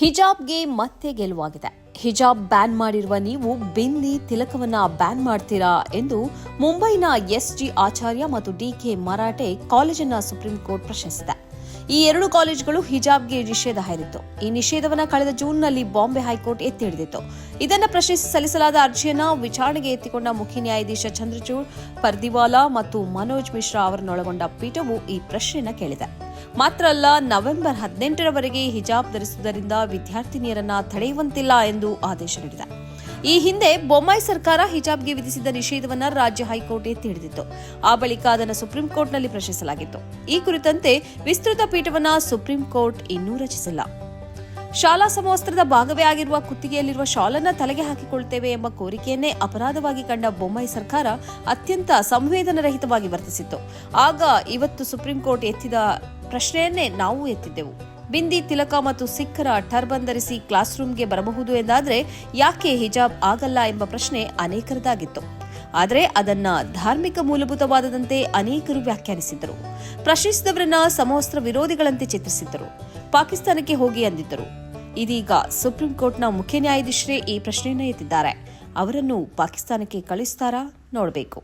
ಹಿಜಾಬ್ಗೆ ಮತ್ತೆ ಗೆಲುವಾಗಿದೆ. ಹಿಜಾಬ್ ಬ್ಯಾನ್ ಮಾಡಿರುವ ನೀವು ಬಿಂದಿ ತಿಲಕವನ್ನ ಬ್ಯಾನ್ ಮಾಡ್ತೀರಾ ಎಂದು ಮುಂಬೈನ ಎಸ್ಜಿ ಆಚಾರ್ಯ ಮತ್ತು ಡಿಕೆ ಮರಾಠೆ ಕಾಲೇಜನ್ನ ಸುಪ್ರೀಂ ಕೋರ್ಟ್ ಪ್ರಶ್ನಿಸಿದೆ. ಈ ಎರಡು ಕಾಲೇಜುಗಳು ಹಿಜಾಬ್ಗೆ ನಿಷೇಧ ಹೇರಿತ್ತು. ಈ ನಿಷೇಧವನ್ನು ಕಳೆದ ಜೂನ್ನಲ್ಲಿ ಬಾಂಬೆ ಹೈಕೋರ್ಟ್ ಎತ್ತಿ ಹಿಡಿದಿತ್ತು. ಇದನ್ನ ಪ್ರಶ್ನಿಸಿ ಸಲ್ಲಿಸಲಾದ ಅರ್ಜಿಯನ್ನು ವಿಚಾರಣೆಗೆ ಎತ್ತಿಕೊಂಡ ಮುಖ್ಯ ನ್ಯಾಯಾಧೀಶ ಚಂದ್ರಚೂಡ್, ಪರ್ದಿವಾಲಾ ಮತ್ತು ಮನೋಜ್ ಮಿಶ್ರಾ ಅವರನ್ನೊಳಗೊಂಡ ಪೀಠವು ಈ ಪ್ರಶ್ನೆಯನ್ನು ಕೇಳಿದೆ. ಮಾತ್ರ ಅಲ್ಲ, ನವೆಂಬರ್ ಹದಿನೆಂಟರವರೆಗೆ ಹಿಜಾಬ್ ಧರಿಸುವುದರಿಂದ ವಿದ್ಯಾರ್ಥಿನಿಯರನ್ನ ತಡೆಯುವಂತಿಲ್ಲ ಎಂದು ಆದೇಶ ನೀಡಿದೆ. ಈ ಹಿಂದೆ ಬೊಮ್ಮಾಯಿ ಸರ್ಕಾರ ಹಿಜಾಬ್ಗೆ ವಿಧಿಸಿದ್ದ ನಿಷೇಧವನ್ನು ರಾಜ್ಯ ಹೈಕೋರ್ಟ್ ಎತ್ತಿ ಹಿಡಿದಿತ್ತು ಆ ಬಳಿಕ ಅದನ್ನು ಸುಪ್ರೀಂ ಕೋರ್ಟ್ನಲ್ಲಿ ಪ್ರಶ್ನಿಸಲಾಗಿತ್ತು. ಈ ಕುರಿತಂತೆ ವಿಸ್ತೃತ ಪೀಠವನ್ನು ಸುಪ್ರೀಂ ಕೋರ್ಟ್ ಇನ್ನೂ ರಚಿಸಿಲ್ಲ. ಶಾಲಾ ಸಮವಸ್ತ್ರದ ಭಾಗವೇ ಆಗಿರುವ ಕುತ್ತಿಗೆಯಲ್ಲಿರುವ ಶಾಲನ್ನ ತಲೆಗೆ ಹಾಕಿಕೊಳ್ತೇವೆ ಎಂಬ ಕೋರಿಕೆಯನ್ನೇ ಅಪರಾಧವಾಗಿ ಕಂಡ ಬೊಮ್ಮಾಯಿ ಸರ್ಕಾರ ಅತ್ಯಂತ ಸಂವೇದನರಹಿತವಾಗಿ ವರ್ತಿಸಿತ್ತು. ಆಗ ಇವತ್ತು ಸುಪ್ರೀಂ ಕೋರ್ಟ್ ಎತ್ತಿದ ಪ್ರಶ್ನೆಯನ್ನೇ ನಾವು ಎತ್ತಿದ್ದೆವು. ಬಿಂದಿ ತಿಲಕ ಮತ್ತು ಸಿಖ್ಖರ ಟರ್ಬನ್ ಧರಿಸಿ ಕ್ಲಾಸ್ ರೂಮ್ಗೆ ಬರಬಹುದು ಎಂದಾದರೆ ಯಾಕೆ ಹಿಜಾಬ್ ಆಗಲ್ಲ ಎಂಬ ಪ್ರಶ್ನೆ ಅನೇಕರದಾಗಿತ್ತು. ಆದರೆ ಅದನ್ನ ಧಾರ್ಮಿಕ ಮೂಲಭೂತವಾದದಂತೆ ಅನೇಕರು ವ್ಯಾಖ್ಯಾನಿಸಿದ್ದರು. ಪ್ರಶ್ನಿಸಿದವರನ್ನ ಸಮವಸ್ತ್ರ ವಿರೋಧಿಗಳಂತೆ ಚಿತ್ರಿಸಿದ್ದರು. ಪಾಕಿಸ್ತಾನಕ್ಕೆ ಹೋಗಿ ಅಂದಿದ್ದರು. ಇದೀಗ ಸುಪ್ರೀಂ ಕೋರ್ಟ್ನ ಮುಖ್ಯ ನ್ಯಾಯಾಧೀಶರೇ ಈ ಪ್ರಶ್ನೆಯನ್ನು ಎತ್ತಿದ್ದಾರೆ. ಅವರನ್ನು ಪಾಕಿಸ್ತಾನಕ್ಕೆ ಕಳಿಸ್ತಾರಾ ನೋಡಬೇಕು.